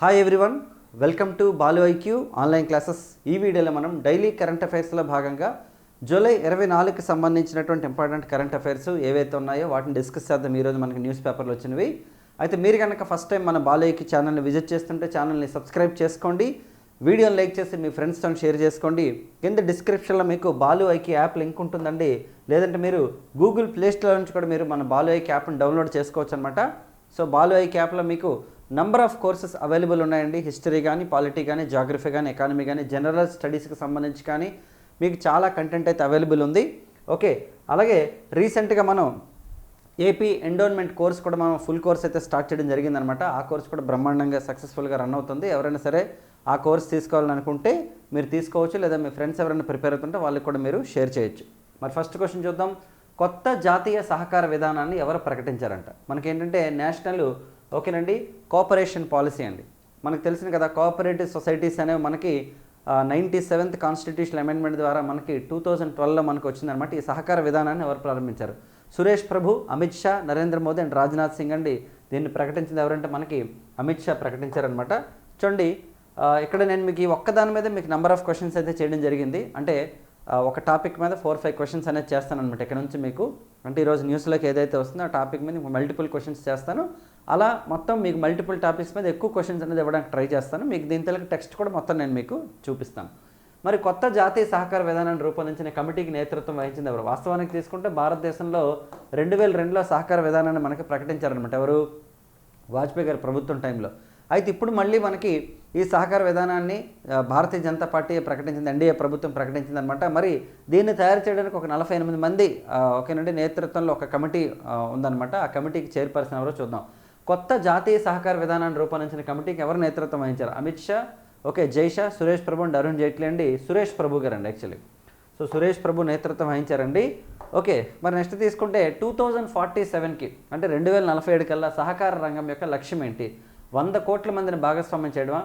Hi everyone welcome to Balu IQ online classes ఈ వీడియోలో మనం డైలీ కరెంట్ అఫైర్స్లో భాగంగా జూలై ఇరవై నాలుగుకి సంబంధించినటువంటి ఇంపార్టెంట్ కరెంట్ అఫైర్స్ ఏవైతే ఉన్నాయో వాటిని డిస్కస్ చేద్దాం. ఈరోజు మనకి న్యూస్ పేపర్లు వచ్చినవి. అయితే మీరు కనుక ఫస్ట్ టైం మన బాలు ఐక్యూ ఛానల్ని విజిట్ చేస్తుంటే ఛానల్ని సబ్స్క్రైబ్ చేసుకోండి. వీడియోని లైక్ చేసి మీ ఫ్రెండ్స్తో షేర్ చేసుకోండి. కింద డిస్క్రిప్షన్లో మీకు బాలు ఐకి యాప్ లింక్ ఉంటుందండి. లేదంటే మీరు గూగుల్ ప్లే స్టోర్ నుంచి కూడా మీరు మన బాలు ఐకి యాప్ని డౌన్లోడ్ చేసుకోవచ్చు అనమాట సో బాలు ఐకి యాప్లో మీకు నంబర్ ఆఫ్ కోర్సెస్ అవైలబుల్ ఉన్నాయండి. హిస్టరీ కానీ పాలిటీ కానీ జాగ్రఫీ కానీ ఎకానమీ కానీ జనరల్ స్టడీస్కి సంబంధించి కానీ మీకు చాలా కంటెంట్ అయితే అవైలబుల్ ఉంది. ఓకే అలాగే రీసెంట్గా మనం ఏపీ ఎండోన్మెంట్ కోర్స్ కూడా మనం ఫుల్ కోర్స్ అయితే స్టార్ట్ చేయడం జరిగిందనమాట ఆ కోర్స్ కూడా బ్రహ్మాండంగా సక్సెస్ఫుల్గా రన్ అవుతుంది. ఎవరైనా సరే ఆ కోర్స్ తీసుకోవాలనుకుంటే మీరు తీసుకోవచ్చు. లేదా మీ ఫ్రెండ్స్ ఎవరైనా ప్రిపేర్ అవుతుంటే వాళ్ళకి కూడా మీరు షేర్ చేయొచ్చు. మరి ఫస్ట్ క్వశ్చన్ చూద్దాం. కొత్త జాతీయ సహకార విధానాన్ని ఎవరు ప్రకటించారంట? మనకేంటంటే నేషనల్ ఓకేనండి? కోఆపరేషన్ పాలసీ అండి. మనకు తెలిసిన కదా కోఆపరేటివ్ సొసైటీస్ అనేవి మనకి నైంటీ సెవెంత్ కాన్స్టిట్యూషన్ అమెండ్మెంట్ ద్వారా మనకి టూ థౌజండ్ ట్వెల్వ్లో మనకు వచ్చిందనమాట ఈ సహకార విధానాన్ని ఎవరు ప్రారంభించారు? సురేష్ ప్రభు అమిత్ షా నరేంద్ర మోదీ అండ్ రాజ్నాథ్ సింగ్ అండి దీన్ని ప్రకటించింది ఎవరంటే మనకి అమిత్ షా ప్రకటించారనమాట చూడండి ఇక్కడ నేను మీకు ఈ ఒక్కదాని మీద మీకు నెంబర్ ఆఫ్ క్వశ్చన్స్ అయితే చేయడం జరిగింది. అంటే ఒక టాపిక్ మీద ఫోర్ ఫైవ్ క్వశ్చన్స్ అనేది చేస్తాను అనమాట ఇక్కడ నుంచి మీకు. అంటే ఈరోజు న్యూస్లోకి ఏదైతే వస్తుందో ఆ టాపిక్ మీద మల్టిపుల్ క్వశ్చన్స్ చేస్తాను. అలా మొత్తం మీకు మల్టిపుల్ టాపిక్స్ మీద ఎక్కువ క్వశ్చన్స్ అనేది ఇవ్వడానికి ట్రై చేస్తాను. మీకు దీని తెలుగు టెక్స్ట్ కూడా మొత్తం నేను మీకు చూపిస్తాను. మరి కొత్త జాతీయ సహకార విధానాన్ని రూపొందించిన కమిటీకి నేతృత్వం వహించింది ఎవరు? వాస్తవానికి తీసుకుంటే భారతదేశంలో రెండు వేల రెండులో సహకార విధానాన్ని మనకి ప్రకటించారనమాట ఎవరు? వాజ్పేయి గారి ప్రభుత్వం టైంలో. అయితే ఇప్పుడు మళ్ళీ మనకి ఈ సహకార విధానాన్ని భారతీయ జనతా పార్టీ ప్రకటించింది ఎన్డీఏ ప్రభుత్వం ప్రకటించింది అనమాట మరి దీన్ని తయారు చేయడానికి ఒక నలభై ఎనిమిది మంది ఆ, ఓకేనండి నేతృత్వంలో ఒక కమిటీ ఉందన్నమాట. ఆ కమిటీకి చైర్పర్సన్ ఎవరో చూద్దాం. కొత్త జాతీయ సహకార విధానాన్ని రూపొందించిన కమిటీకి ఎవరు నేతృత్వం వహించారు? అమిత్ షా ఓకే జైషా సురేష్ ప్రభు అండ్ అరుణ్ జైట్లీ అండి సురేష్ ప్రభు గారు అండి యాక్చువల్లీ సో సురేష్ ప్రభు నేతృత్వం వహించారండి. ఓకే మరి నెక్స్ట్ తీసుకుంటే టూ థౌజండ్ ఫార్టీ సెవెన్కి అంటే రెండు వేల నలభై ఏడు కల్లా సహకార రంగం యొక్క లక్ష్యం ఏంటి? వంద కోట్ల మందిని భాగస్వామ్యం చేయడమా?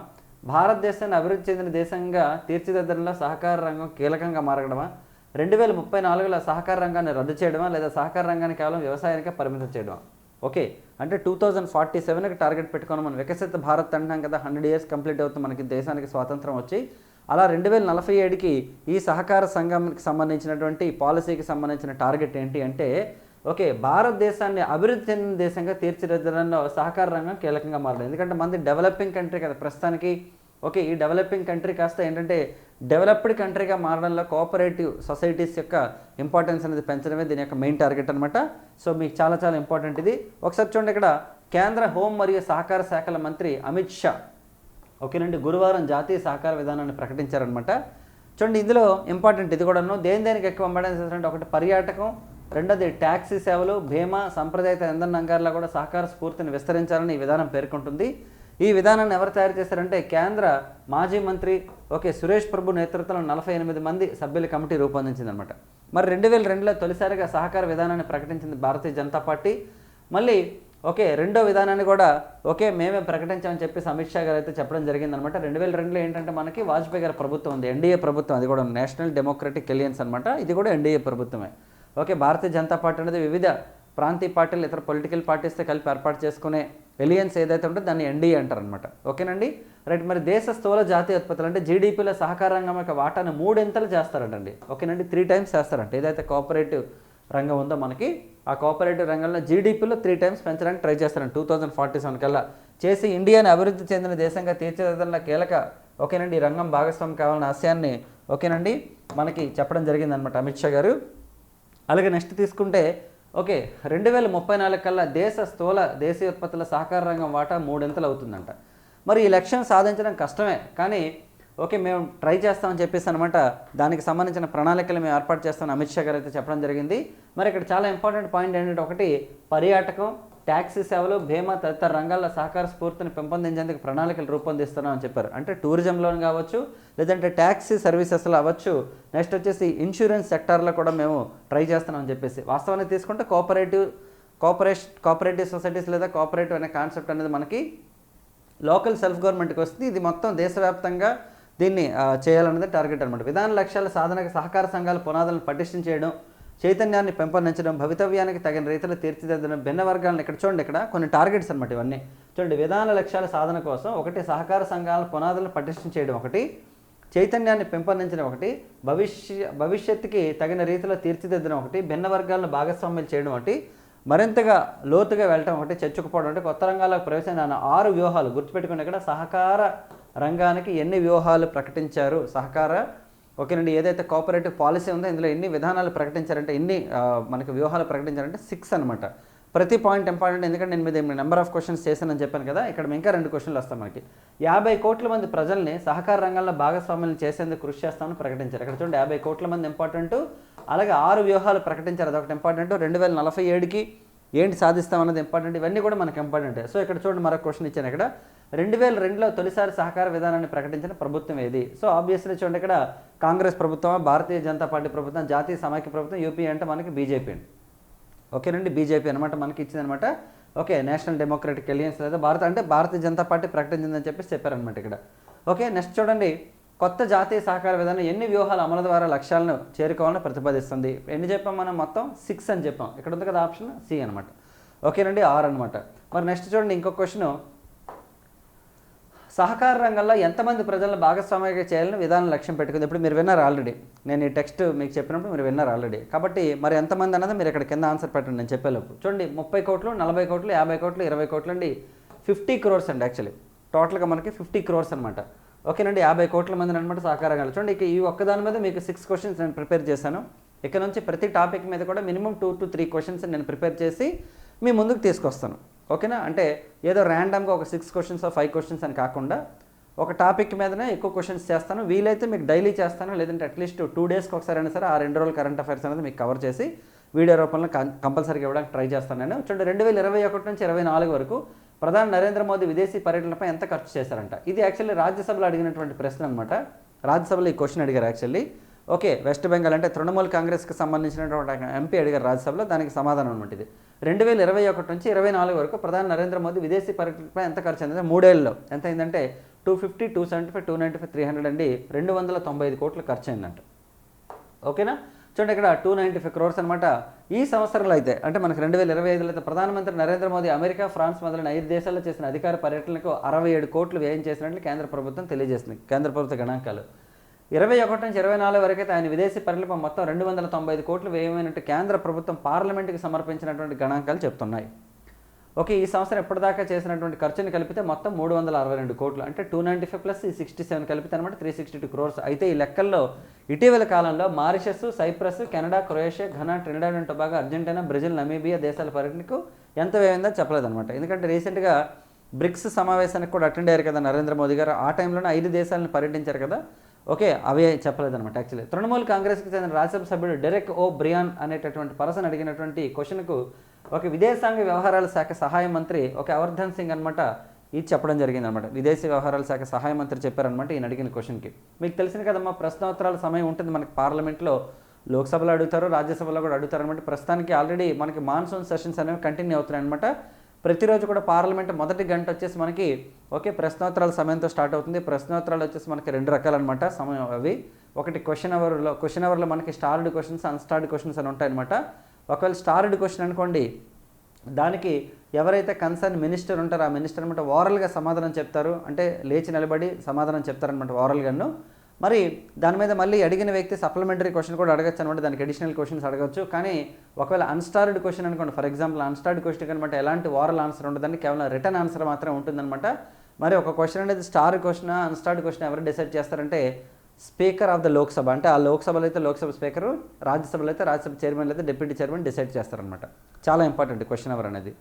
భారతదేశాన్ని అభివృద్ధి చెందిన దేశంగా తీర్చిదిద్దడంలో సహకార రంగం కీలకంగా మారడమా రెండు వేల ముప్పై నాలుగులో సహకార రంగాన్ని రద్దు చేయడమా? లేదా సహకార రంగాన్ని కేవలం వ్యవసాయానికే పరిమితం చేయడమా? ఓకే. అంటే టూ థౌజండ్ ఫార్టీ సెవెన్కి టార్గెట్ పెట్టుకొని మనం వికసిత భారత్ అంటున్నాం కదా హండ్రెడ్ ఇయర్స్ కంప్లీట్ అవుతుంది మనకి దేశానికి స్వాతంత్రం వచ్చి అలా రెండు వేల నలభై ఏడుకి ఈ సహకార సంఘంకి సంబంధించినటువంటి పాలసీకి సంబంధించిన టార్గెట్ ఏంటి అంటే ఓకే భారతదేశాన్ని అభివృద్ధి చెందిన దేశంగా తీర్చిదిద్దడంలో సహకార రంగం కీలకంగా మారలేదు ఎందుకంటే మంది డెవలపింగ్ కంట్రీ కదా ప్రస్తుతానికి. ఓకే ఈ డెవలపింగ్ కంట్రీ కాస్త ఏంటంటే డెవలప్డ్ కంట్రీగా మారడంలో కోఆపరేటివ్ సొసైటీస్ యొక్క ఇంపార్టెన్స్ అనేది పెంచడమే దీని యొక్క మెయిన్ టార్గెట్ అనమాట సో మీకు చాలా చాలా ఇంపార్టెంట్ ఇది. ఒకసారి చూడండి ఇక్కడ. కేంద్ర హోం మరియు సహకార శాఖల మంత్రి అమిత్ షా. ఓకేనండి. గురువారం జాతీయ సహకార విధానాన్ని ప్రకటించారనమాట చూడండి ఇందులో ఇంపార్టెంట్ ఇది కూడాను. దేని దేనికి ఎక్కువ ఇంపార్టెన్స్ అంటే ఒకటి పర్యాటకం రెండోది ట్యాక్సీ సేవలు భీమా సంప్రదాయత ఇంధన రంగాల్లో కూడా సహకార స్ఫూర్తిని విస్తరించాలని ఈ విధానం పేర్కొంటుంది. ఈ విధానాన్ని ఎవరు తయారు చేశారంటే కేంద్ర మాజీ మంత్రి ఓకే సురేష్ ప్రభు నేతృత్వంలో నలభై ఎనిమిది మంది సభ్యుల కమిటీ రూపొందించిందనమాట. మరి రెండు వేల రెండులో తొలిసారిగా సహకార విధానాన్ని ప్రకటించింది భారతీయ జనతా పార్టీ. మళ్ళీ ఓకే రెండో విధానాన్ని కూడా ఓకే మేమే ప్రకటించామని చెప్పి అమిత్ షా గారు అయితే చెప్పడం జరిగిందనమాట. రెండు వేల రెండులో ఏంటంటే మనకి వాజ్పేయి గారి ప్రభుత్వం ఉంది ఎన్డీఏ ప్రభుత్వం. అది కూడా నేషనల్ డెమోక్రటిక్ ఎలియన్స్ అనమాట. ఇది కూడా ఎన్డీఏ ప్రభుత్వమే. ఓకే భారతీయ జనతా పార్టీ అనేది వివిధ ప్రాంతీయ పార్టీలు ఇతర పొలిటికల్ పార్టీస్తో కలిపి ఏర్పాటు చేసుకునే ఎలియన్స్ ఏదైతే ఉంటుందో దాన్ని ఎన్డీ అంటారు అనమాట ఓకేనండి? రైట్ మరి దేశ స్థూల జాతీయ ఉత్పత్తులు అంటే జీడిపిలో సహకార రంగం యొక్క వాటాను మూడెంతలు చేస్తారంటండి. ఓకేనండి? త్రీ టైమ్స్ చేస్తారంట. ఏదైతే కోఆపరేటివ్ రంగం ఉందో మనకి ఆ కోఆపరేటివ్ రంగంలో జీడిపిలో త్రీ టైమ్స్ పెంచడానికి ట్రై చేస్తారండి టూ థౌజండ్ ఫార్టీ సెవెన్ కల్లా చేసి ఇండియాని అభివృద్ధి చెందిన దేశంగా తీర్చిదిద్దడంలో కీలక ఓకేనండి? ఈ రంగం భాగస్వామి కావాలన్న ఆశయాన్ని ఓకేనండి? మనకి చెప్పడం జరిగిందనమాట అమిత్ షా గారు. అలాగే నెక్స్ట్ తీసుకుంటే ఓకే రెండు వేల ముప్పై నాలుగు కల్లా దేశ స్థూల దేశీయ ఉత్పత్తుల సహకార రంగం వాటా మూడింతలు అవుతుందంట. మరి ఈ లక్ష్యం సాధించడం కష్టమే కానీ ఓకే మేము ట్రై చేస్తామని చెప్పేసి అనమాట దానికి సంబంధించిన ప్రణాళికలు మేము ఏర్పాటు చేస్తామని అమిత్ షా గారు అయితే చెప్పడం జరిగింది. మరి ఇక్కడ చాలా ఇంపార్టెంట్ పాయింట్ ఏంటంటే ఒకటి పర్యాటకం ట్యాక్సీ సేవలు భీమా తదితర రంగాల్లో సహకార స్ఫూర్తిని పెంపొందించేందుకు ప్రణాళికలు రూపొందిస్తున్నామని చెప్పారు. అంటే టూరిజంలో కావచ్చు లేదంటే ట్యాక్సీ సర్వీసెస్లో అవ్వచ్చు. నెక్స్ట్ వచ్చేసి ఇన్సూరెన్స్ సెక్టార్లో కూడా మేము ట్రై చేస్తున్నామని చెప్పేసి. వాస్తవాన్ని తీసుకుంటే కోఆపరేటివ్ కోఆపరేష్ కోఆపరేటివ్ సొసైటీస్ లేదా కోఆపరేటివ్ అనే కాన్సెప్ట్ అనేది మనకి లోకల్ సెల్ఫ్ గవర్నమెంట్కి వస్తుంది. ఇది మొత్తం దేశవ్యాప్తంగా దీన్ని చేయాలన్నది టార్గెట్ అనమాట విధాన లక్ష్యాల సాధనకు సహకార సంఘాల పునాదులను పటిష్టం చేయడం చైతన్యాన్ని పెంపొందించడం భవితవ్యానికి తగిన రీతిలో తీర్చిదిద్దడం భిన్న వర్గాలను ఇక్కడ చూడండి ఇక్కడ కొన్ని టార్గెట్స్ అనమాట ఇవన్నీ. చూడండి విధాన లక్ష్యాల సాధన కోసం ఒకటి సహకార సంఘాల పునాదులను పటిష్టం చేయడం ఒకటి చైతన్యాన్ని పెంపొందించడం ఒకటి భవిష్య భవిష్యత్తుకి తగిన రీతిలో తీర్చిదిద్దడం ఒకటి భిన్న వర్గాలను భాగస్వామ్యం చేయడం ఒకటి మరింతగా లోతుగా వెళ్ళటం ఒకటి చర్చకుపోవడం అంటే కొత్త రంగాలకు ప్రవేశించిన ఆరు వ్యూహాలు గుర్తుపెట్టుకుని ఇక్కడ. సహకార రంగానికి ఎన్ని వ్యూహాలు ప్రకటించారు? సహకార ఓకేనండి ఏదైతే కోఆపరేటివ్ పాలసీ ఉందో ఇందులో ఎన్ని విధానాలు ప్రకటించారంటే ఎన్ని మనకి వ్యూహాలు ప్రకటించారంటే సిక్స్ అనమాట ప్రతి పాయింట్ ఇంపార్టెంట్ ఎందుకంటే నేను మీద నెంబర్ ఆఫ్ క్వశ్చన్స్ చేశానని చెప్పాను కదా ఇక్కడ ఇంకా రెండు క్వశ్చన్లు వస్తాయి మనకి. యాభై కోట్ల మంది ప్రజల్ని సహకార రంగంలో భాగస్వామ్యం చేసేందుకు కృషి చేస్తామని ప్రకటించారు. ఇక్కడ చూడండి యాభై కోట్ల మంది ఇంపార్టెంట్ అలాగే ఆరు వ్యూహాలు ప్రకటించారు. అదొకటి ఇంపార్టెంట్ రెండు వేల నలభై ఏడుకి ఏంటి సాధిస్తామన్నది ఇంపార్టెంట్ ఇవన్నీ కూడా మనకు ఇంపార్టెంట్ సో ఇక్కడ చూడండి మరొక క్వశ్చన్ ఇచ్చాను ఇక్కడ. రెండు వేల రెండులో తొలిసారి సహకార విధానాన్ని ప్రకటించిన ప్రభుత్వం ఏది? సో ఆబ్వియస్లీ చూడండి ఇక్కడ కాంగ్రెస్ ప్రభుత్వం భారతీయ జనతా పార్టీ ప్రభుత్వం జాతీయ సమాఖ్య ప్రభుత్వం యూపీ అంటే మనకి బీజేపీ అండి. ఓకేనండి బీజేపీ అనమాట మనకి ఇచ్చిందనమాట ఓకే నేషనల్ డెమోక్రటిక్ అలియన్స్ లేదా భారత అంటే భారతీయ జనతా పార్టీ ప్రకటించిందని చెప్పేసి చెప్పారనమాట ఇక్కడ. ఓకే నెక్స్ట్ చూడండి. కొత్త జాతీయ సహకార విధానం ఎన్ని వ్యూహాల అమలు ద్వారా లక్ష్యాలను చేరుకోవాలని ప్రతిపాదిస్తుంది? ఎన్ని చెప్పాం మనం మొత్తం? సిక్స్ అని చెప్పాం. ఇక్కడ ఉంది కదా ఆప్షన్ సి అనమాట ఓకేనండి ఆర్ అనమాట మరి నెక్స్ట్ చూడండి ఇంకొక క్వశ్చన్. సహకార రంగంలో ఎంతమంది ప్రజలను భాగస్వామ్యంగా చేయాలని విధానం లక్ష్యం పెట్టుకుంది? ఇప్పుడు మీరు విన్నారు ఆల్రెడీ నేను ఈ టెక్స్ట్ మీకు చెప్పినప్పుడు మీరు విన్నారు ఆల్రెడీ కాబట్టి మరి ఎంతమంది అన్నది మీరు ఇక్కడ కింద ఆన్సర్ పెట్టండి నేను చెప్పేలోపు. చూడండి ముప్పై కోట్లు నలభై కోట్లు యాభై కోట్లు ఇరవై కోట్లు అండి. ఫిఫ్టీ క్రోర్స్ అండి యాక్చువల్లీ టోటల్గా మనకి ఫిఫ్టీ క్రోర్స్ అనమాట ఓకేనండి యాభై కోట్ల మంది అనమాట సహకారం చూడండి ఇక ఈ ఒక్కదాని మీద మీకు సిక్స్ క్వశ్చన్స్ నేను ప్రిపేర్ చేశాను. ఇక్కడ నుంచి ప్రతి టాపిక్ మీద కూడా minimum two to three questions నేను ప్రిపేర్ చేసి మీ ముందుకు తీసుకొస్తాను. ఓకేనా? అంటే ఏదో ర్యాండమ్గా ఒక సిక్స్ క్వశ్చన్స్ ఫైవ్ క్వశ్చన్స్ అని కాకుండా ఒక టాపిక్ మీదనే ఎక్కువ క్వశ్చన్స్ చేస్తాను. వీలైతే మీకు డైలీ చేస్తాను లేదంటే అట్లీస్ట్ టూ డేస్కి ఒకసారి అయినా సరే ఆ రెండు రోజులు కరెంట్ అఫైర్స్ అనేది మీకు కవర్ చేసి వీడియో రూపంలో కం- కంపల్సరీగా ఇవ్వడానికి ట్రై చేస్తాను నేను. చూడండి రెండు వేల ఇరవై ఒకటి నుంచి ఇరవై నాలుగు వరకు ప్రధాని నరేంద్ర మోదీ విదేశీ పర్యటనపై ఎంత ఖర్చు చేశారంట? ఇది యాక్చువల్లీ రాజ్యసభలో అడిగినటువంటి ప్రశ్న అనమాట రాజ్యసభలో ఈ క్వశ్చన్ అడిగారు యాక్చువల్లీ ఓకే వెస్ట్ బెంగాల్ అంటే తృణమూల్ కాంగ్రెస్కి సంబంధించినటువంటి ఎంపీ అడిగారు రాజ్యసభలో దానికి సమాధానం అనమాట ఇది. రెండు వేల ఇరవై ఒకటి నుంచి ఇరవై నాలుగు వరకు ప్రధాని నరేంద్ర మోదీ విదేశీ పర్యటనపై ఎంత ఖర్చు అయిందంటే మూడేళ్ళలో ఎంత అయిందంటే two fifty two seventy five two ninety five three hundred అండి రెండు వందల తొంభై ఐదు కోట్లు ఖర్చు అయిందంట. ఓకేనా? చూడండి ఇక్కడ టూ నైంటీ ఫైవ్ క్రోర్స్ అనమాట ఈ సంవత్సరంలో అయితే అంటే మనకు రెండు వేల ఇరవై ఐదులో అయితే ప్రధానమంత్రి నరేంద్ర మోదీ అమెరికా ఫ్రాన్స్ మొదలైన ఐదు దేశాల్లో చేసిన అధికార పర్యటనకు అరవై ఏడు కోట్లు వ్యయం చేసినట్లు కేంద్ర ప్రభుత్వం తెలియజేసింది కేంద్ర ప్రభుత్వ గణాంకాలు. ఇరవై ఒకటి నుంచి ఇరవై నాలుగు వరకు అయితే ఆయన విదేశీ పర్యటనపై మొత్తం రెండు వందల తొంభై ఐదు కోట్లు వ్యయమైనట్టు కేంద్ర ప్రభుత్వం పార్లమెంటుకి సమర్పించినటువంటి గణాంకాలు చెప్తున్నాయి. ఓకే ఈ సంవత్సరం ఎప్పటిదాకా చేసినటువంటి ఖర్చుని కలిపితే మొత్తం మూడు వందల అరవై రెండు కోట్లు. అంటే టూ నైంటీ ఫైవ్ ప్లస్ ఈ సిక్స్టీ సెవెన్ కలిపితే అనమాట త్రీ సిక్స్టీ టూ క్రోర్స్. అయితే ఈ లెక్కల్లో ఇటీవల కాలంలో Mauritius Cyprus Canada Croatia Ghana Trinidad and Tobago Argentina Brazil Namibia దేశాల పర్యటనకు ఎంత వ్యయిందో చెప్పలేదన్నమాట. ఎందుకంటే రీసెంట్గా బ్రిక్స్ సమావేశానికి కూడా అటెండ్ అయ్యారు కదా నరేంద్ర మోదీ గారు. ఆ టైంలోనే ఐదు దేశాలను పర్యటించారు కదా. ఓకే అవే చెప్పలేదన్నమాట యాక్చువల్లీ. తృణమూల్ కాంగ్రెస్కి చెందిన రాజ్యసభ సభ్యుడు డెరెక్ ఓ బ్రియాన్ అనేటటువంటి పర్సన్ అడిగినటువంటి క్వశ్చన్కు ఒక విదేశాంగ వ్యవహారాల శాఖ సహాయ మంత్రి ఒక అవర్ధన్ సింగ్ అనమాట ఇది చెప్పడం జరిగింది అనమాట విదేశీ వ్యవహారాల శాఖ సహాయ మంత్రి చెప్పారనమాట ఈయన అడిగిన క్వశ్చన్కి. మీకు తెలిసిన కదమ్మా ప్రశ్నోత్తరాల సమయం ఉంటుంది మనకి పార్లమెంట్లో. లోక్సభలో అడుగుతారు రాజ్యసభలో కూడా అడుగుతారు అనమాట ప్రస్తుతానికి ఆల్రెడీ మనకి మాన్సూన్ సెషన్స్ అనేవి కంటిన్యూ అవుతున్నాయి అనమాట ప్రతిరోజు కూడా పార్లమెంట్ మొదటి గంట వచ్చేసి మనకి ఓకే ప్రశ్నోత్తరాల సమయంతో స్టార్ట్ అవుతుంది. ప్రశ్నోత్తరాలు వచ్చేసి మనకి రెండు రకాలన్నమాట సమయం అవి. ఒకటి క్వశ్చన్ అవర్లో క్వశ్చన్ అవర్లో మనకి స్టార్డ్ క్వశ్చన్స్ అన్స్టార్డ్ క్వశ్చన్స్ అని ఉంటాయన్నమాట. ఒకవేళ స్టార్డ్ క్వశ్చన్ అనుకోండి దానికి ఎవరైతే కన్సర్న్ మినిస్టర్ ఉంటారో ఆ మినిస్టర్ అనమాట ఓరల్గా సమాధానం చెప్తారు. అంటే లేచి నిలబడి సమాధానం చెప్తారనమాట ఓరల్గాను మరి దాని మీద మళ్ళీ అడిగిన వ్యక్తి సప్లిమెంటరీ క్వశ్చన్ కూడా అడగచ్చు అనమాట దానికి అడిషనల్ క్వశ్చన్స్ అడగచ్చు. కానీ ఒకవేళ అన్స్టార్డ్ క్వశ్చన్ అనుకోండి ఫర్ ఎగ్జాంపుల్ అన్స్టార్డ్ క్వశ్చన్ అనమాట ఎలాంటి ఓరల్ ఆన్సర్ ఉండదని కేవలం రిటర్న్ ఆన్సర్ మాత్రమే ఉంటుందన్నమాట. మరి ఒక క్వశ్చన్ అనేది స్టార్ క్వశ్చన్ అన్స్టార్డ్ క్వశ్చన్ ఎవరు డిసైడ్ చేస్తారంటే స్పీకర్ ఆఫ్ ద లోక్సభ అంటే ఆ లోక్సభలో అయితే లోక్సభ స్పీకర్ రాజ్యసభలో అయితే రాజ్యసభ చైర్మన్ అయితే డిప్యూటీ చైర్మన్ డిసైడ్ చేస్తారనమాట చాలా ఇంపార్టెంట్ క్వశ్చన్ అవర్ అనేది.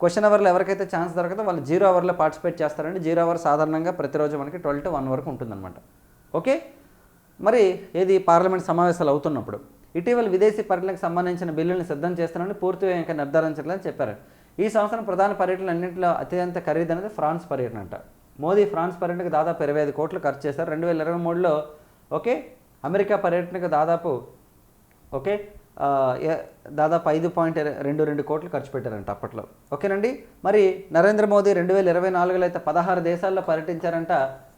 క్వశ్చన్ అవర్లో ఎవరికైతే ఛాన్స్ దొరకదో వాళ్ళు జీరో అవర్లో పార్టిసిపేట్ చేస్తారండి జీరో అవర్ సాధారణంగా ప్రతిరోజు మనకి ట్వెల్వ్ టు వన్ వరకు ఉంటుందన్నమాట. ఓకే? మరి ఏది పార్లమెంట్ సమావేశాలు అవుతున్నప్పుడు ఇటీవల విదేశీ పర్యటనకు సంబంధించిన బిల్లుల్ని సిద్ధం చేస్తున్నామని పూర్తిగా ఇంకా నిర్ధారించలేదని చెప్పారు. ఈ సంవత్సరం ప్రధాన పర్యటనలు అన్నింటిలో అత్యంత ఖరీదైనది ఫ్రాన్స్ పర్యటన అంట. మోదీ ఫ్రాన్స్ పర్యటనకు దాదాపు ఇరవై ఐదు కోట్లు ఖర్చు చేశారు. రెండు వేల ఇరవై మూడులో ఓకే? అమెరికా పర్యటనకు దాదాపు ఓకే? దాదాపు ఐదు పాయింట్ రెండు రెండు కోట్లు ఖర్చు పెట్టారంట అప్పట్లో. ఓకేనండి? మరి నరేంద్ర మోదీ రెండు వేల ఇరవై నాలుగులో అయితే పదహారు దేశాల్లో పర్యటించారంట.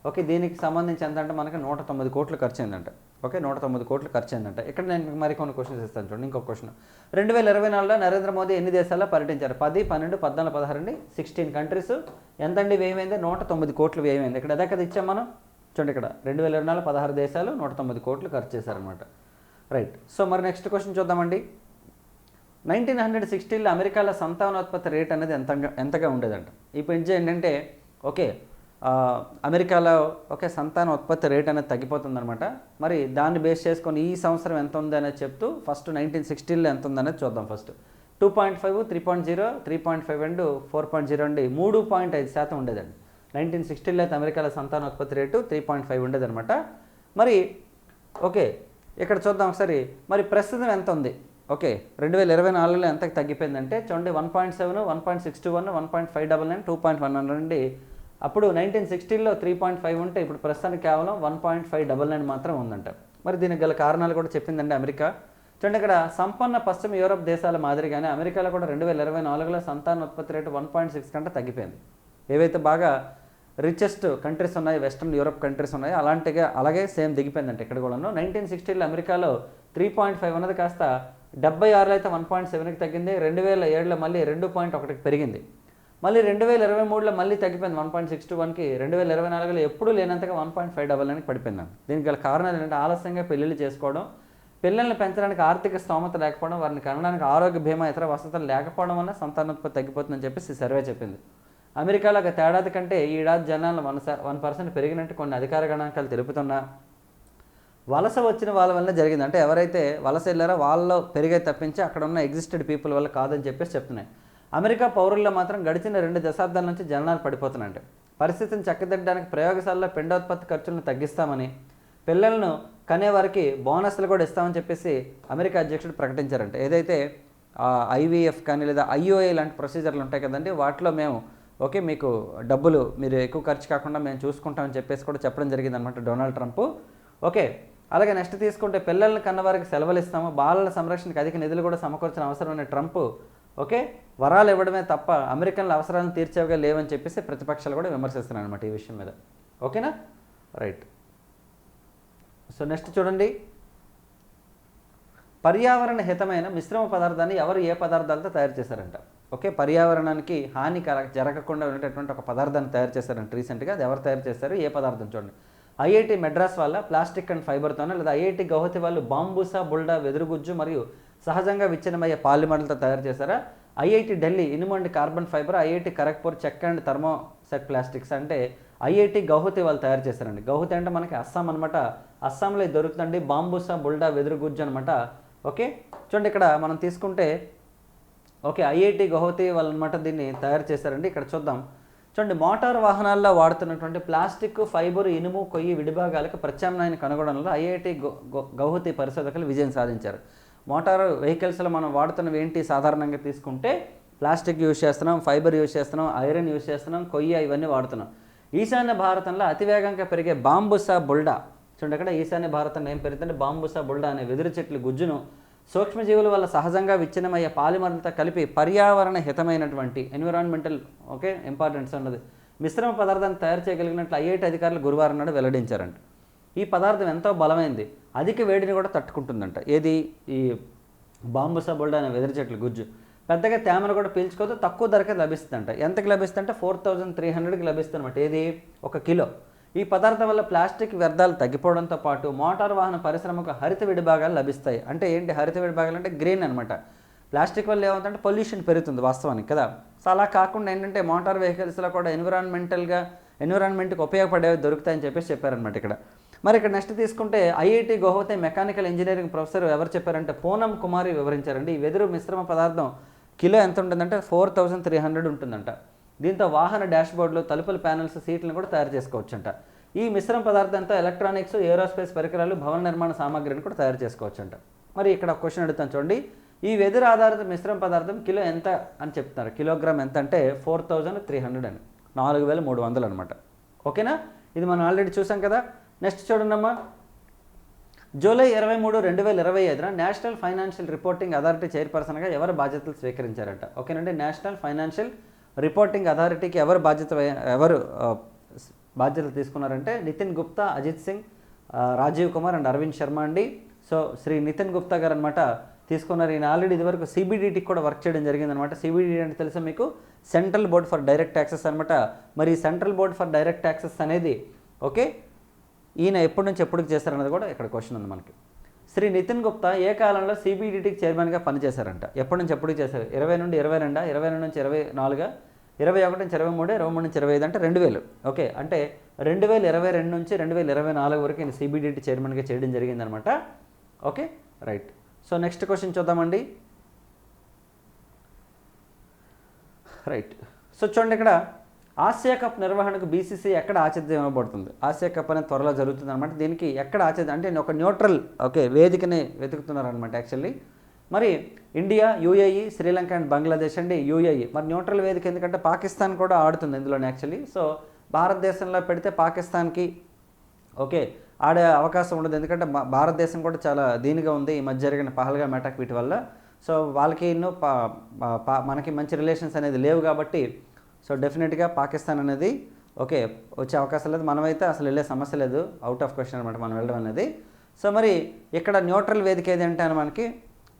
ఓకే దీనికి సంబంధించి ఎంత అంటే మనకి నూట తొమ్మిది కోట్లు ఖర్చు అయిందంట ఓకే నూట తొమ్మిది కోట్లు ఖర్చు అయిందంట ఇక్కడ నేను మరి కొన్ని క్వశ్చన్స్ ఇస్తాను చూడండి ఇంకొక క్వశ్చన్ రెండు వేల ఇరవై నాలుగులో నరేంద్ర మోదీ ఎన్ని దేశాల్లో పర్యటించారు? పది పన్నెండు పద్నాలుగు పదహారు అండి సిక్స్టీన్ కంట్రీస్ ఎంతండి వ్యయమైంది? నూట తొమ్మిది కోట్లు వ్యయమైంది. ఇక్కడ అదే ఇచ్చాం మనం. చూడండి ఇక్కడ రెండు వేల ఇరవై నాలుగు పదహారు దేశాలు నూట తొమ్మిది కోట్లు ఖర్చు చేశారనమాట రైట్ సో మరి నెక్స్ట్ క్వశ్చన్ చూద్దామండి. నైన్టీన్ హండ్రెడ్ సిక్స్టీన్లో అమెరికాలో సంతానోత్పత్తి రేట్ అనేది ఎంతగా ఎంతగా ఉండేదంట? ఇప్పుడు ఇది ఏంటంటే ఓకే అమెరికాలో ఓకే సంతాన ఉత్పత్తి రేట్ అనేది తగ్గిపోతుందనమాట మరి దాన్ని బేస్ చేసుకొని ఈ సంవత్సరం ఎంత ఉందనేది చెప్తూ ఫస్ట్ నైన్టీన్ సిక్స్టీన్లో ఎంత ఉందనేది చూద్దాం first two point five three point zero three point five and four point zero అండి మూడు పాయింట్ ఐదు శాతం ఉండేదండి. నైన్టీన్ సిక్స్టీన్లో అయితే అమెరికాలో సంతానోత్పత్తి రేటు త్రీ పాయింట్ ఫైవ్ ఉండేదన్నమాట మరి ఓకే ఇక్కడ చూద్దాం ఒకసారి. మరి ప్రస్తుతం ఎంత ఉంది? ఓకే రెండు వేల ఇరవై నాలుగులో ఎంత తగ్గిపోయిందంటే చూడండి one point seven one point six two one one point five double nine two point one అండి అప్పుడు నైన్టీన్ సిక్స్టీన్లో త్రీ పాయింట్ ఫైవ్ ఉంటే ఇప్పుడు ప్రస్తుతానికి కేవలం one point five double nine మాత్రం ఉందంట. మరి దీనికి గల కారణాలు కూడా చెప్పిందండి అమెరికా. చూడండి ఇక్కడ సంపన్న పశ్చిమ యూరప్ దేశాల మాదిరిగానే అమెరికాలో కూడా రెండు వేల ఇరవై నాలుగులో సంతానోత్పత్తి రేటు వన్ పాయింట్ సిక్స్ కంటే తగ్గిపోయింది. ఏవైతే బాగా రిచెస్ట్ కంట్రీస్ ఉన్నాయి వెస్ట్రన్ యూరప్ కంట్రీస్ ఉన్నాయి. అలాంటిగా అలాగే సేమ్ దిగిపోయిందంటే ఇక్కడ కూడాను. నైన్టీన్ సిక్స్టీలో అమెరికాలో త్రీ పాయింట్ ఫైవ్ ఉన్నది కాస్త డెబ్బై ఆరులో అయితే వన్ పాయింట్ సెవెన్కి తగ్గింది. రెండు వేల ఏడులో మళ్ళీ రెండు పాయింట్ ఒకటికి పెరిగింది. మళ్ళీ రెండు వేల ఇరవై మూడులో మళ్ళీ తగ్గిపోయింది. వన్ పాయింట్ సిక్స్ టూ వన్కి రెండు వేల ఇరవై నాలుగులో ఎప్పుడూ లేనంతగా వన్ పాయింట్ ఫైవ్ డబల్ అని పడిపోయింది. దీనికి గల కారణాలు ఏంటంటే ఆలస్యంగా పెళ్ళిళ్ళు చేసుకోవడం పిల్లల్ని పెంచడానికి ఆర్థిక స్తోమత లేకపోవడం వారిని కనడానికి ఆరోగ్య బీమా ఇతర వసతులు లేకపోవడం వల్ల సంతానోత్పత్తి తగ్గిపోతుందని చెప్పేసి సర్వే చెప్పింది. అమెరికాలో ఒక తేడాది కంటే ఈడాది ఏడాది జనాలు వన్ వన్ పర్సెంట్ పెరిగినట్టు కొన్ని అధికార గణాంకాలు తెలుపుతున్నా. వలస వచ్చిన వాళ్ళ వల్ల జరిగింది. అంటే ఎవరైతే వలస వెళ్ళారో వాళ్ళలో పెరిగే తప్పించి అక్కడ ఉన్న ఎగ్జిస్టెడ్ పీపుల్ వల్ల కాదని చెప్పేసి చెప్తున్నాయి. అమెరికా పౌరుల్లో మాత్రం గడిచిన రెండు దశాబ్దాల నుంచి జనాలు పడిపోతున్నాయి పరిస్థితిని చక్కదిద్దడానికి ప్రయోగశాలలో పిండోత్పత్తి ఖర్చులను తగ్గిస్తామని పిల్లలను కనే వారికి బోనస్లు కూడా ఇస్తామని చెప్పేసి అమెరికా అధ్యక్షుడు ప్రకటించారంట. ఏదైతే ఐవీఎఫ్ కానీ లేదా ఐఓఏ లాంటి ప్రొసీజర్లు ఉంటాయి కదండి వాటిలో మేము ఓకే మీకు డబ్బులు మీరు ఎక్కువ ఖర్చు కాకుండా మేము చూసుకుంటామని చెప్పేసి కూడా చెప్పడం జరిగింది అనమాట డొనాల్డ్ ట్రంప్. ఓకే అలాగే నెక్స్ట్ తీసుకుంటే పిల్లల్ని కన్నవారికి సెలవులు ఇస్తాము బాలల సంరక్షణకు అధిక నిధులు కూడా సమకూర్చిన అవసరమైన ట్రంప్. ఓకే వరాలు ఇవ్వడమే తప్ప అమెరికన్ల అవసరాలను తీర్చేవిగా లేవని చెప్పేసి ప్రతిపక్షాలు కూడా విమర్శిస్తున్నాయి అనమాట ఈ విషయం మీద. ఓకేనా? రైట్. సో నెక్స్ట్ చూడండి. పర్యావరణ హితమైన మిశ్రమ పదార్థాన్ని ఎవరు ఏ పదార్థాలతో తయారు చేశారంట? ఓకే పర్యావరణానికి హాని జరగకుండా ఉండేటటువంటి ఒక పదార్థాన్ని తయారు చేశారంట రీసెంట్గా. అది ఎవరు తయారు చేశారు? ఏ పదార్థం చూడండి. ఐఐటి మెడ్రాస్ వల్ల ప్లాస్టిక్ అండ్ ఫైబర్తోనే లేదా ఐఐటి గౌహతి వాళ్ళు బాంబూసా బుల్డా వెదురుగుజ్జు మరియు సహజంగా విచ్ఛిన్నమయ్యే పాలిమర్లతో తయారు చేశారా? ఐఐటి ఢిల్లీ ఇనుము and carbon fibre IIT Kharagpur చెక్క అండ్ థర్మో సెట్ ప్లాస్టిక్స్ అంటే ఐఐటి గౌహతి వాళ్ళు తయారు చేశారండి. గౌహతి అంటే మనకి అస్సాం అనమాట అస్సాంలో ఇది దొరుకుతుందండి బాంబూసా బుల్డా వెదురుగుజ్జు అనమాట ఓకే చూడండి ఇక్కడ మనం తీసుకుంటే ఓకే ఐఐటి గౌహతి వాళ్ళు అనమాట దీన్ని తయారు చేశారండి. ఇక్కడ చూద్దాం. చూడండి మోటార్ వాహనాల్లో వాడుతున్నటువంటి ప్లాస్టిక్ ఫైబర్ ఇనుము కొయ్యి విడిభాగాలకు ప్రత్యామ్నాయాన్ని కనుగొనడంలో ఐఐటి గౌహతి పరిశోధకులు విజయం సాధించారు. మోటార్ వెహికల్స్లో మనం వాడుతున్నవి ఏంటి? సాధారణంగా తీసుకుంటే ప్లాస్టిక్ యూజ్ చేస్తున్నాం ఫైబర్ యూజ్ చేస్తున్నాం ఐరన్ యూజ్ చేస్తున్నాం కొయ్య ఇవన్నీ వాడుతున్నాం. ఈశాన్య భారతంలో అతివేగంగా పెరిగే బాంబుసా బుల్డా. చూడండి అక్కడ ఈశాన్య భారతంలో ఏం పెరుగుతుంటే బాంబుసా బుల్డా అనే వెదురు చెట్లు గుజ్జును సూక్ష్మజీవుల వల్ల సహజంగా విచ్ఛిన్నమయ్యే పాలిమర్లతో కలిపి పర్యావరణ హితమైనటువంటి ఎన్విరాన్మెంటల్ ఓకే ఇంపార్టెన్స్ ఉన్నది మిశ్రమ పదార్థాన్ని తయారు చేయగలిగినట్లు ఐఐటి అధికారులు గురువారం నాడు వెల్లడించారంట. ఈ పదార్థం ఎంతో బలమైంది. అధిక వేడిని కూడా తట్టుకుంటుందంట. ఏది? ఈ బాంబుసా బుల్డా అనే వెదురు చెట్లు గుజ్జు. పెద్దగా తేమను కూడా పీల్చుకోదు తక్కువ ధరకే లభిస్తుందంట. ఎంతకి లభిస్తుందంటే ఫోర్ థౌజండ్ త్రీ హండ్రెడ్కి లభిస్తుందన్నమాట. ఏది? ఒక కిలో. ఈ పదార్థం వల్ల ప్లాస్టిక్ వ్యర్థాలు తగ్గిపోవడంతో పాటు మోటార్ వాహన పరిశ్రమకు హరిత విడిభాగాలు లభిస్తాయి. అంటే ఏంటి హరిత విడిభాగాలు? అంటే గ్రీన్ అనమాట ప్లాస్టిక్ వల్ల ఏమవుతుందంటే పొల్యూషన్ పెరుగుతుంది వాస్తవానికి కదా? సో అలా కాకుండా ఏంటంటే మోటార్ వెహికల్స్లో కూడా ఎన్విరాన్మెంటల్గా ఎన్విరాన్మెంట్కి ఉపయోగపడేవి దొరుకుతాయని చెప్పేసి చెప్పారనమాట ఇక్కడ. మరి ఇక్కడ నెక్స్ట్ తీసుకుంటే IIT Guwahati mechanical engineering professor ఎవరు చెప్పారంటే పూనం కుమారి వివరించారండి. ఈ వెదురు మిశ్రమ పదార్థం కిలో ఎంత ఉంటుందంటే ఫోర్ థౌజండ్ త్రీ హండ్రెడ్ ఉంటుందంట. దీంతో వాహన డాష్బోర్డులు తలుపుల ప్యానెల్స్ సీట్లను కూడా తయారు చేసుకోవచ్చంట. ఈ మిశ్రమ పదార్థంతో ఎలక్ట్రానిక్స్ ఏరోస్పేస్ పరికరాలు భవన నిర్మాణ సామాగ్రిని కూడా తయారు చేసుకోవచ్చంట. మరి ఇక్కడ క్వశ్చన్ అడుగుతాను చూడండి. ఈ వెదురు ఆధారిత మిశ్రమ పదార్థం కిలో ఎంత అని చెప్తున్నారు. కిలోగ్రామ్ ఎంత అంటే ఫోర్ థౌజండ్ త్రీ హండ్రెడ్ అని నాలుగు వేల మూడు వందలు అనమాట ఓకేనా? ఇది మనం ఆల్రెడీ చూసాం కదా. నెక్స్ట్ చూడండమ్మా. జూలై ఇరవై మూడు రెండు వేల ఇరవై ఐదున నేషనల్ ఫైనాన్షియల్ రిపోర్టింగ్ అథారిటీ చైర్పర్సన్గా ఎవరు బాధ్యతలు స్వీకరించారంట? ఓకేనండి. నేషనల్ ఫైనాన్షియల్ రిపోర్టింగ్ అథారిటీకి ఎవరు బాధ్యత ఎవరు బాధ్యతలు తీసుకున్నారంటే నితిన్ గుప్తా అజిత్ సింగ్ రాజీవ్ కుమార్ అండ్ అరవింద్ శర్మ అండి. సో శ్రీ నితిన్ గుప్తా గారు అనమాట తీసుకున్నారు. ఈయన ఆల్రెడీ ఇదివరకు సిబిడిటీకి కూడా వర్క్ చేయడం జరిగిందనమాట సిబిడిటీ అంటే తెలుసా మీకు? Central board for direct taxes అనమాట మరి central board for direct taxes అనేది ఓకే? ఈయన ఎప్పటి నుంచి ఎప్పటికి చేస్తారన్నది కూడా ఇక్కడ క్వశ్చన్ ఉంది మనకి. శ్రీ నితిన్ గుప్తా ఏ కాలంలో సిబిడిటీకి చైర్మన్గా పనిచేశారంట. ఎప్పటి నుంచి ఎప్పుడు చేశారు? ఇరవై నుండి ఇరవై రెండా? ఇరవై రెండు నుంచి ఇరవై నాలుగా? ఇరవై ఒకటి నుంచి ఇరవై మూడు? ఇరవై మూడు నుంచి ఇరవై ఐదు అంటే రెండు వేలు. ఓకే అంటే రెండు వేల ఇరవై రెండు నుంచి రెండు వేల ఇరవై నాలుగు వరకు నేను సిబిడిటీ చైర్మన్గా చేయడం జరిగిందనమాట. Okay right. So next question చూద్దామండి. రైట్. సో చూడండి ఇక్కడ ఆసియా కప్ నిర్వహణకు బీసీసీ ఎక్కడ ఆతిథ్యం ఇవ్వబడుతుంది? ఆసియా కప్ అనేది త్వరలో జరుగుతుంది అనమాట దీనికి ఎక్కడ ఆతిథ్యం అంటే ఒక న్యూట్రల్ ఓకే వేదికని వెతుకుతున్నారు అనమాట యాక్చువల్లీ. మరి India UAE Sri Lanka and Bangladesh అండి యూఏఈ మరి న్యూట్రల్ వేదిక ఎందుకంటే పాకిస్తాన్ కూడా ఆడుతుంది ఇందులోనే యాక్చువల్లీ. సో భారతదేశంలో పెడితే పాకిస్తాన్కి ఓకే ఆడే అవకాశం ఉండదు. ఎందుకంటే భారతదేశం కూడా చాలా దీనిగా ఉంది. ఈ మధ్య జరిగిన పహల్గా మెటాక్ వీటి వల్ల. సో వాళ్ళకి ఎన్నో పా- పా- పా- మనకి మంచి రిలేషన్స్ అనేది లేవు కాబట్టి సో డెఫినెట్గా పాకిస్తాన్ అనేది ఓకే వచ్చే అవకాశం లేదు. మనమైతే అసలు వెళ్ళే సమస్య లేదు. అవుట్ ఆఫ్ క్వశ్చన్ అనమాట మనం వెళ్ళడం అనేది. సో మరి ఇక్కడ న్యూట్రల్ వేదిక ఏది అని మనకి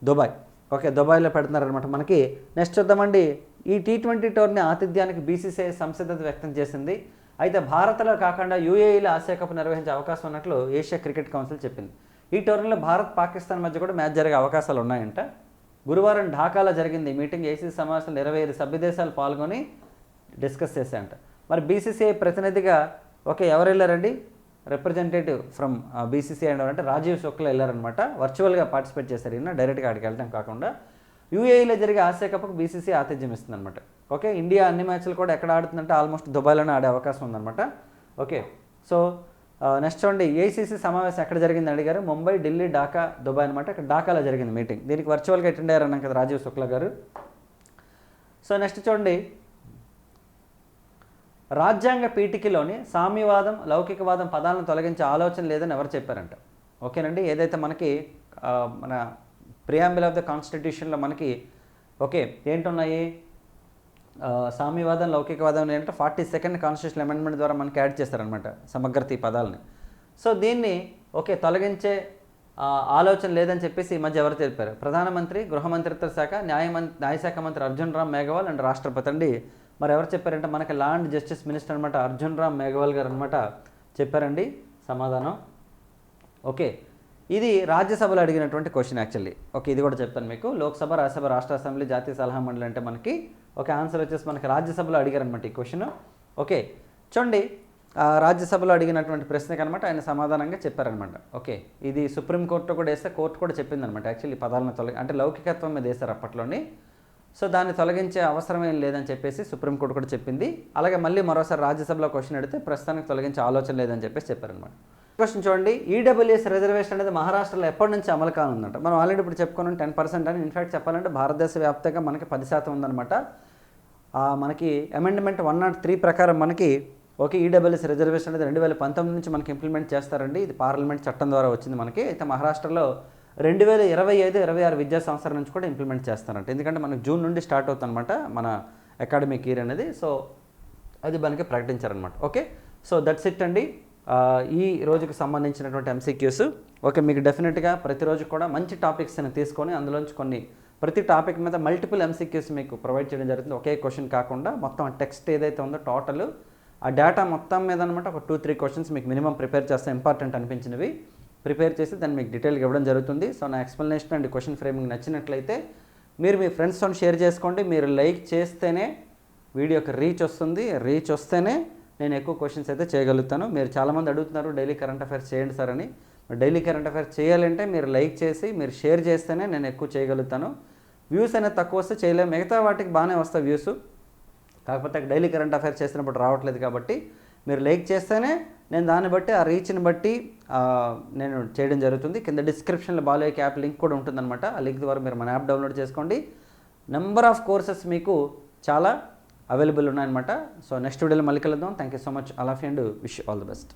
దుబాయ్. ఓకే దుబాయ్లో పెడుతున్నారనమాట మనకి. నెక్స్ట్ చూద్దామండి. ఈ టీ ట్వంటీ టోర్ని ఆతిథ్యానికి బీసీసీఐ సంసిద్ధత వ్యక్తం చేసింది. అయితే భారత్లో కాకుండా యూఏఈలో ఆసియా కప్ నిర్వహించే అవకాశం ఉన్నట్లు ఏషియా క్రికెట్ కౌన్సిల్ చెప్పింది. ఈ టోర్నీలో భారత్ పాకిస్తాన్ మధ్య కూడా మ్యాచ్ జరిగే అవకాశాలు ఉన్నాయంట. గురువారం ఢాకాలో జరిగింది. మీటింగ్ ఏసీ సమావేశంలో ఇరవై ఐదు సభ్యదేశాలు పాల్గొని డిస్కస్ చేశాయంట. మరి బీసీసీఐ ప్రతినిధిగా ఓకే ఎవరు వెళ్ళారండి? రిప్రజెంటేటివ్ ఫ్రమ్ బీసీసీఐ అంటే రాజీవ్ శుక్లా వెళ్ళారనమాట వర్చువల్గా పార్టిసిపేట్ చేశారు ఈయన డైరెక్ట్గా అక్కడికి వెళ్ళడం కాకుండా. యూఏఈలో జరిగే ఆసియా కప్కు బీసీసీ ఆతిథ్యం ఇస్తుందన్నమాట. ఓకే ఇండియా అన్ని మ్యాచ్లు కూడా ఎక్కడ ఆడుతుందంటే ఆల్మోస్ట్ దుబాయ్లోనే ఆడే అవకాశం ఉందన్నమాట. ఓకే సో నెక్స్ట్ చూడండి ఏసీసీ సమావేశం ఎక్కడ జరిగింది అడిగారు? ముంబై ఢిల్లీ ఢాకా దుబాయ్ అనమాట ఇక్కడ ఢాకాలో జరిగింది మీటింగ్. దీనికి వర్చువల్గా అటెండ్ అయ్యారన్నాం కదా రాజీవ్ శుక్లా గారు. సో నెక్స్ట్ చూడండి రాజ్యాంగ పీఠికలోని సామ్యవాదం లౌకికవాదం పదాలను తొలగించే ఆలోచన లేదని ఎవరు చెప్పారంట? ఓకేనండి? ఏదైతే మనకి మన ప్రియాంబిల్ ఆఫ్ ద కాన్స్టిట్యూషన్లో మనకి ఓకే ఏంటున్నాయి? సామ్యవాదం లౌకికవాదం ఏంటంటే ఫార్టీ సెకండ్ కాన్స్టిట్యూషన్ అమెండ్మెంట్ ద్వారా మనకి యాడ్ చేస్తారనమాట సమగ్రత ఈ పదాలని. సో దీన్ని ఓకే తొలగించే ఆలోచన లేదని చెప్పేసి ఈ మధ్య ఎవరు తెలిపారు? ప్రధానమంత్రి గృహ మంత్రిత్వ శాఖ న్యాయ మం న్యాయశాఖ మంత్రి అర్జున్ రామ్ మేఘవాల్ అండ్ రాష్ట్రపతి అండి. మరి ఎవరు చెప్పారంటే మనకి ల్యాండ్ జస్టిస్ మినిస్టర్ అనమాట అర్జున్ రామ్ మేఘవాల్ గారు అనమాట చెప్పారండి. సమాధానం. ఓకే. ఇది రాజ్యసభలో అడిగినటువంటి క్వశ్చన్ యాక్చువల్లీ. ఓకే ఇది కూడా చెప్తాను మీకు. లోక్సభ రాజ్యసభ రాష్ట్ర అసెంబ్లీ జాతీయ సలహా మండలి అంటే మనకి ఒక ఆన్సర్ వచ్చేసి మనకి రాజ్యసభలో అడిగారనమాట ఈ క్వశ్చన్. ఓకే. చూడండి రాజ్యసభలో అడిగినటువంటి ప్రశ్నకి అనమాట ఆయన సమాధానంగా చెప్పారనమాట ఓకే. ఇది సుప్రీంకోర్టు కూడా వేస్తే కోర్టు కూడా చెప్పిందనమాట యాక్చువల్లీ ఈ పదాలను తొలగి అంటే లౌకికత్వం మీద వేశారు అప్పట్లోని. సో దాన్ని తొలగించే అవసరం ఏం లేదని చెప్పేసి సుప్రీంకోర్టు కూడా చెప్పింది. అలాగే మళ్ళీ మరోసారి రాజ్యసభలో క్వశ్చన్ అడిగితే ప్రస్తుతానికి తొలగించే ఆలోచన లేదని చెప్పేసి చెప్పారనమాట క్వశ్చన్ చూడండి ఈడబ్ల్యూఎస్ రిజర్వేషన్ అనేది మహారాష్ట్రలో ఎప్పటి నుంచి అమలు కానుందంట? మనం ఆల్రెడీ ఇప్పుడు చెప్పుకున్నాం టెన్ పర్సెంట్ అని. ఇన్ఫాక్ట్ చెప్పాలంటే భారతదేశ వ్యాప్తంగా మనకి పది శాతం ఉందన్నమాట. మనకి అమెండ్మెంట్ వన్ నాట్ త్రీ ప్రకారం మనకి ఓకే ఈడబ్ల్యూఎస్ రిజర్వేషన్ అనేది రెండు వేల పంతొమ్మిది నుంచి మనకి ఇంప్లిమెంట్ చేస్తారండి. ఇది పార్లమెంట్ చట్టం ద్వారా వచ్చింది మనకి. అయితే మహారాష్ట్రలో రెండు వేల ఇరవై ఐదు ఇరవై ఆరు విద్యా సంవత్సరం నుంచి కూడా ఇంప్లిమెంట్ చేస్తారంట. ఎందుకంటే మనకు జూన్ నుండి స్టార్ట్ అవుతుందన్నమాట మన అకాడమిక్ ఇయర్ అనేది. సో అది మనకి ప్రకటించారనమాట ఓకే? సో దట్స్ ఇట్ అండి. ఈ రోజుకి సంబంధించినటువంటి ఎంసీక్యూస్ ఓకే మీకు డెఫినెట్గా ప్రతిరోజు కూడా మంచి టాపిక్స్ని తీసుకొని అందులోంచి కొన్ని ప్రతి టాపిక్ మీద మల్టిపుల్ ఎంసీక్యూస్ మీకు ప్రొవైడ్ చేయడం జరుగుతుంది. ఒకే క్వశ్చన్ కాకుండా మొత్తం టెక్స్ట్ ఏదైతే ఉందో టోటల్ ఆ డేటా మొత్తం మీద అనమాట ఒక టూ త్రీ క్వశ్చన్స్ మీకు మినిమం ప్రిపేర్ చేస్తే ఇంపార్టెంట్ అనిపించినవి. ప్రిపేర్ చేసి దాన్ని మీకు డీటెయిల్గా ఇవ్వడం జరుగుతుంది. సో నా ఎక్స్ప్లెనేషన్ అండ్ క్వశ్చన్ ఫ్రేమింగ్ నచ్చినట్లయితే మీరు మీ ఫ్రెండ్స్తో షేర్ చేసుకోండి. మీరు లైక్ చేస్తేనే వీడియోకి రీచ్ వస్తుంది. రీచ్ వస్తేనే నేను ఎక్కువ క్వశ్చన్స్ అయితే చేయగలుగుతాను. మీరు చాలామంది అడుగుతున్నారు డైలీ కరెంట్ అఫైర్స్ చేయండి సార్ అని. డైలీ కరెంట్ అఫైర్స్ చేయాలంటే మీరు లైక్ చేసి మీరు షేర్ చేస్తేనే నేను ఎక్కువ చేయగలుగుతాను. వ్యూస్ అనేది తక్కువ వస్తే చేయలేము మిగతా వాటికి బాగానే వస్తాయి వ్యూస్. కాకపోతే డైలీ కరెంట్ అఫైర్స్ చేసినప్పుడు రావట్లేదు కాబట్టి మీరు లైక్ చేస్తేనే నేను దాన్ని బట్టి ఆ రీచ్ని బట్టి నేను చేయడం జరుగుతుంది. కింద డిస్క్రిప్షన్లో బాలోయక్ యాప్ లింక్ కూడా ఉంటుందన్నమాట. ఆ లింక్ ద్వారా మీరు మన యాప్ డౌన్లోడ్ చేసుకోండి. నెంబర్ ఆఫ్ కోర్సెస్ మీకు చాలా అవైలబుల్ ఉన్నాయన్నమాట. సో నెక్స్ట్ వీడియోలో మళ్ళీ కలుద్దాం. Thank you so much all of and wish all the best